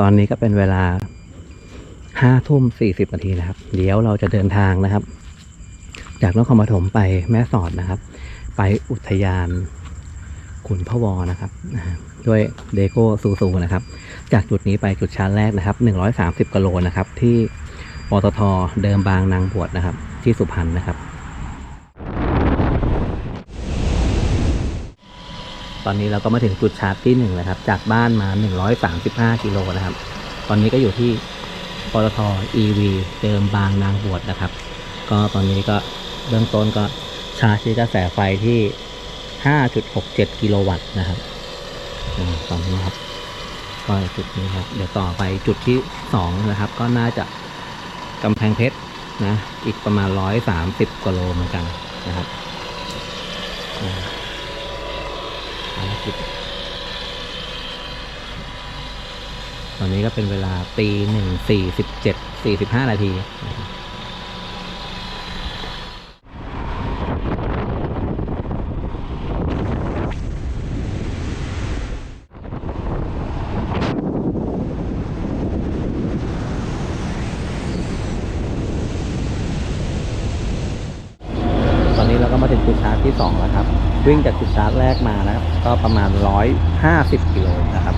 ตอนนี้ก็เป็นเวลาห้าทุ่มสี่สิบนาทีนะครับ เดี๋ยวเราจะเดินทางนะครับ จากนครปฐมไปแม่สอดนะครับ ไปอุทยานขุนพะวอนะครับด้วยเดโก้ซูซูนะครับ จากจุดนี้ไปจุดชาร์จแรกนะครับ130กิโลนะครับ ที่ปตทเดิมบางนางบวชนะครับ ที่สุพรรณนะครับ ตอนนี้เราก็มาถึงจุดชาร์จที่หนึ่งครับ จากบ้านมา 135กิโลนะครับ ตอนนี้ก็อยู่ที่ปตท EV เดิมบางนางบวชนะครับ ก็ตอนนี้ก็เบื้องต้นก็ชาร์จที่กระแสไฟที่ 5.67 กิโลวัตต์นะครับอตอนนี้ครับก็จุดนี้ครับ เดี๋ยวต่อไปจุดที่สองนะครับ ก็น่าจะกำแพงเพชรนะ อีกประมาณ 130กิโลเหมือนกันนะครับ ภารกิจ ตอนนี้ก็เป็นเวลาตีหนึ่งสี่สิบเจ็ดสี่สิบห้านาทีนะครับตอนนี้เราก็มาถึงจุดชาร์จ ที่สองแล้วครับ วิ่งจากจุดชาร์จแรกมานะครับ ก็ประมาณร้อยห้าสิบกิโลนะครับ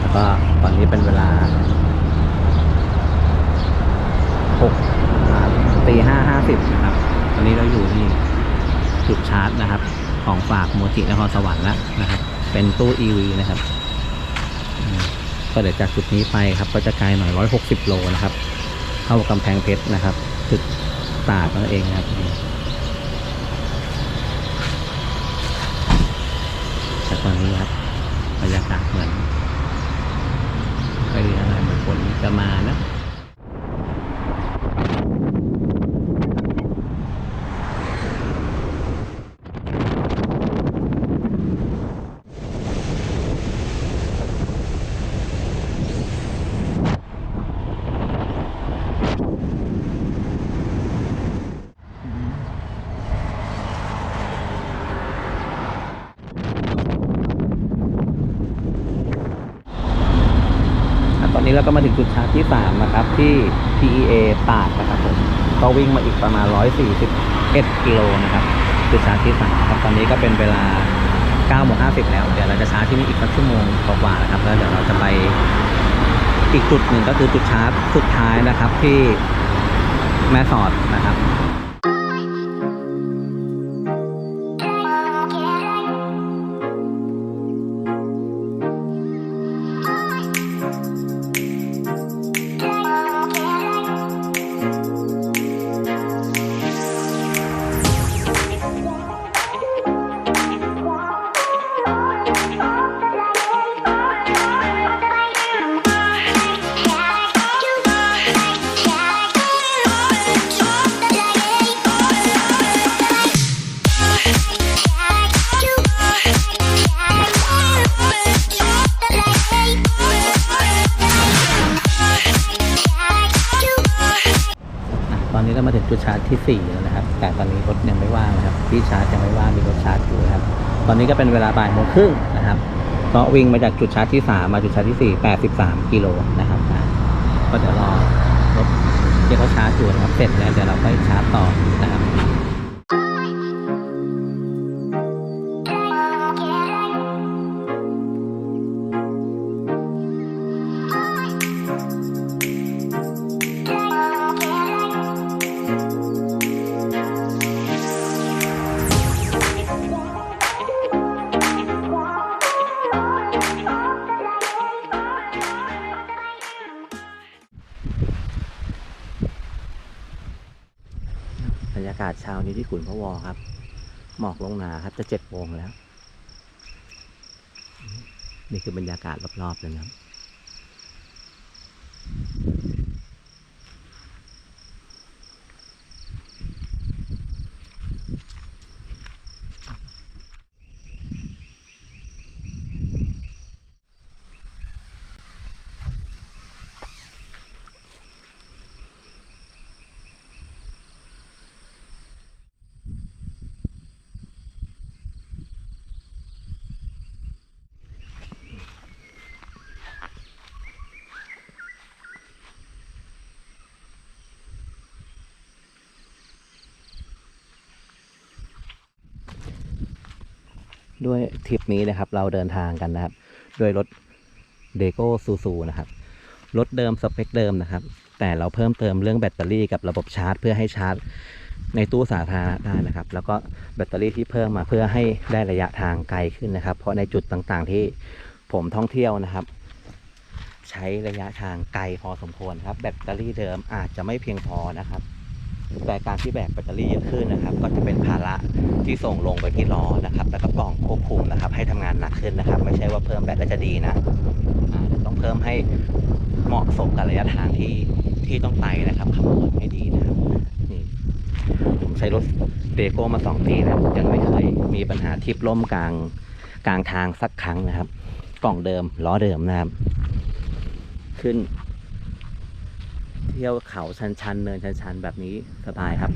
แล้วก็ตอนนี้เป็นเวลาหกตีห้าห้าสิบนะครับ ตอนนี้เราอยู่ที่จุดชาร์จนะครับ ของฝากโมจินครสวรรค์แล้วนะครับ เป็นตู้ EV นะครับ ก็เดี๋ยวจากจุดนี้ไปครับ ก็จะไกลหน่อยร้อยหกสิบโลนะครับ เข้ากำแพงเพชรนะครับจุดตากนั่นเองนะครับ แต่ตอนนี้ครับบรรยากาศเหมือนไม่อะไรเหมือนฝนจะมานะ เราก็มาถึงจุดชาร์จที่3นะครับที่ PEA ตากนะครับผมก็วิ่งมาอีกประมาณ 141 กิโลนะครับจุดชาร์จที่3ครับตอนนี้ก็เป็นเวลา9โมง50 แล้ว เดี๋ยวเราจะชาร์จที่นี่อีกสักชั่วโมงกว่าๆนะครับ แล้วเดี๋ยวเราจะไปอีกจุดหนึ่งก็คือจุดชาร์จสุดท้ายนะครับที่แม่สอดนะครับ ตอนนี้เรามาถึงจุดชาร์จที่ 4 แล้วนะครับ แต่ตอนนี้รถยังไม่ว่างนะครับ ที่ชาร์จยังไม่ว่างมีรถชาร์จอยู่นะครับ ตอนนี้ก็เป็นเวลาบ่ายโมงครึ่งนะครับก็วิ่งมาจากจุดชาร์จที่ 3 มาจุดชาร์จที่ 4 83 กิโลนะครับก็เดี๋ยวรอรถที่เขาชาร์จอยู่นะครับเสร็จแล้วเดี๋ยวเราไปชาร์จต่อนะครับ รรยากาศเช้านี้ที่ขุนพะวอครับ หมอกลงหนาครับ จะเจ็ดโมงแล้ว นี่คือบรรยากาศรอบๆเลยนะครับ ด้วยทริปนี้นะครับ เราเดินทางกันนะครับ ด้วยรถเดโก้ซูซูนะครับ รถเดิมสเปคเดิมนะครับ แต่เราเพิ่มเติมเรื่องแบตเตอรี่กับระบบชาร์จ เพื่อให้ชาร์จในตู้สาธารณะได้นะครับ แล้วก็แบตเตอรี่ที่เพิ่มมาเพื่อให้ได้ระยะทางไกลขึ้นนะครับ เพราะในจุดต่างๆที่ผมท่องเที่ยวนะครับ ใช้ระยะทางไกลพอสมควรครับ แบตเตอรี่เดิมอาจจะไม่เพียงพอนะครับแต่การที่แบกแบตเตอรี่เยอะขึ้นนะครับ ก็จะเป็นภาระ ที่ส่งลงไปที่ล้อนะครับ แล้วก็กล่องควบคุมนะครับ ให้ทำงานหนักขึ้นนะครับ ไม่ใช่ว่าเพิ่มแบตแล้วจะดีนะต้องเพิ่มให้เหมาะสมกับระยะทางที่ที่ต้องไปนะครับคำนวณให้ดีนะครับนี่ผมใช้รถเดโก้มาสองปีแล้วยังไม่เคยมีปัญหาทิปล่มกลางกลางทางสักครั้งนะครับ กล่องเดิมล้อเดิมนะครับ ขึ้น เที่ยวเขาชันๆเนินชันๆแบบนี้สบายครับ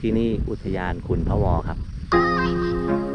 ที่นี่อุทยานขุนพะวอครับ